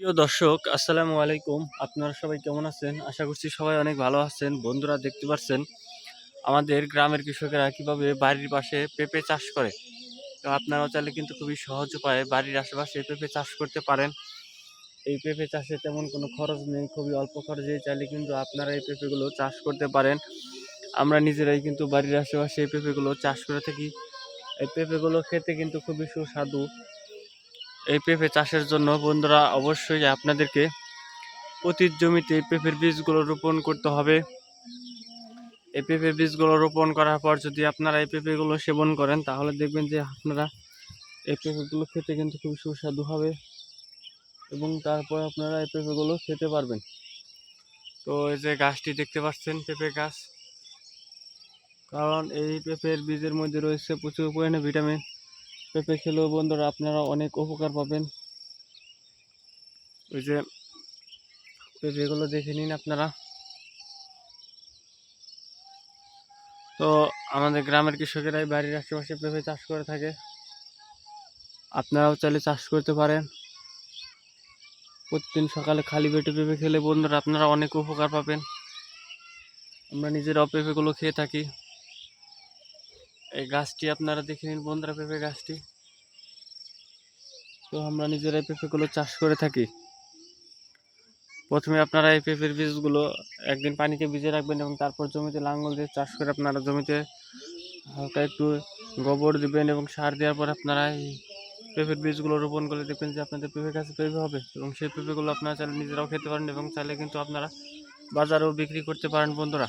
প্রিয় দর্শক, আসসালামু আলাইকুম। আপনারা সবাই কেমন আছেন? আশা করছি সবাই অনেক ভালো আছেন। বন্ধুরা দেখতে পাচ্ছেন, আমাদের গ্রামের কৃষকেরা কীভাবে বাড়ির পাশে পেঁপে চাষ করে। তো আপনারাও চাইলে কিন্তু খুবই সহজ উপায়ে বাড়ির আশেপাশে পেঁপে চাষ করতে পারেন। এই পেঁপে চাষে তেমন কোনো খরচ নেই, খুবই অল্প খরচে চাইলে কিন্তু আপনারা এই পেঁপেগুলো চাষ করতে পারেন। আমরা নিজেরাই কিন্তু বাড়ির আশেপাশে এই পেঁপেগুলো চাষ করে থাকি। এই পেঁপেগুলো খেতে কিন্তু খুবই সুস্বাদু। এই পেঁপে চাষের জন্য, বন্ধুরা অবশ্যই আপনাদেরকে প্রতি জমিতে পেঁপের বীজগুলো রোপণ করতে হবে। এই পেঁপের বীজগুলো রোপণ করার পর যদি আপনারা এই পেঁপেগুলো সেবন করেন, তাহলে দেখবেন যে আপনারা এই পেঁপেগুলো খেতে কিন্তু খুব সুস্বাদু হবে এবং তারপর আপনারা এই পেঁপেগুলো খেতে পারবেন। তো এই যে গাছটি দেখতে পাচ্ছেন, পেঁপে গাছ। কারণ এই পেঁপের বীজের মধ্যে রয়েছে প্রচুর পরিমাণে ভিটামিন পেঁপে খেলেও বন্ধুরা আপনারা অনেক উপকার পাবেন। ওই যে পেঁপেগুলো দেখে নিন আপনারা। তো আমাদের গ্রামের কৃষকেরাই বাড়ির আশেপাশে পেঁপে চাষ করে থাকে। আপনারাও চাইলে চাষ করতে পারেন। প্রতিদিন সকালে খালি পেটে পেঁপে খেলে বন্ধুরা আপনারা অনেক উপকার পাবেন। আমরা নিজেরাও পেঁপেগুলো খেয়ে থাকি। এই গাছটি আপনারা দেখে নিন বন্ধুরা পেঁপে গাছটি। তো আমরা নিজেরাই পেঁপেগুলো চাষ করে থাকি। প্রথমে আপনারা এই পেঁপের বীজগুলো একদিন পানিতে ভিজে রাখবেন এবং তারপর জমিতে লাঙ্গল দিয়ে চাষ করে আপনারা জমিতে হালকা একটু গোবর দিবেন এবং সার দেওয়ার পর আপনারা এই পেঁপের বীজগুলো রোপণ করে দেখবেন যে আপনাদের পেঁপে গাছে পেঁপে হবে এবং সেই পেঁপেগুলো আপনারা চাইলে নিজেরাও খেতে পারেন এবং চাইলে কিন্তু আপনারা বাজারেও বিক্রি করতে পারেন বন্ধুরা।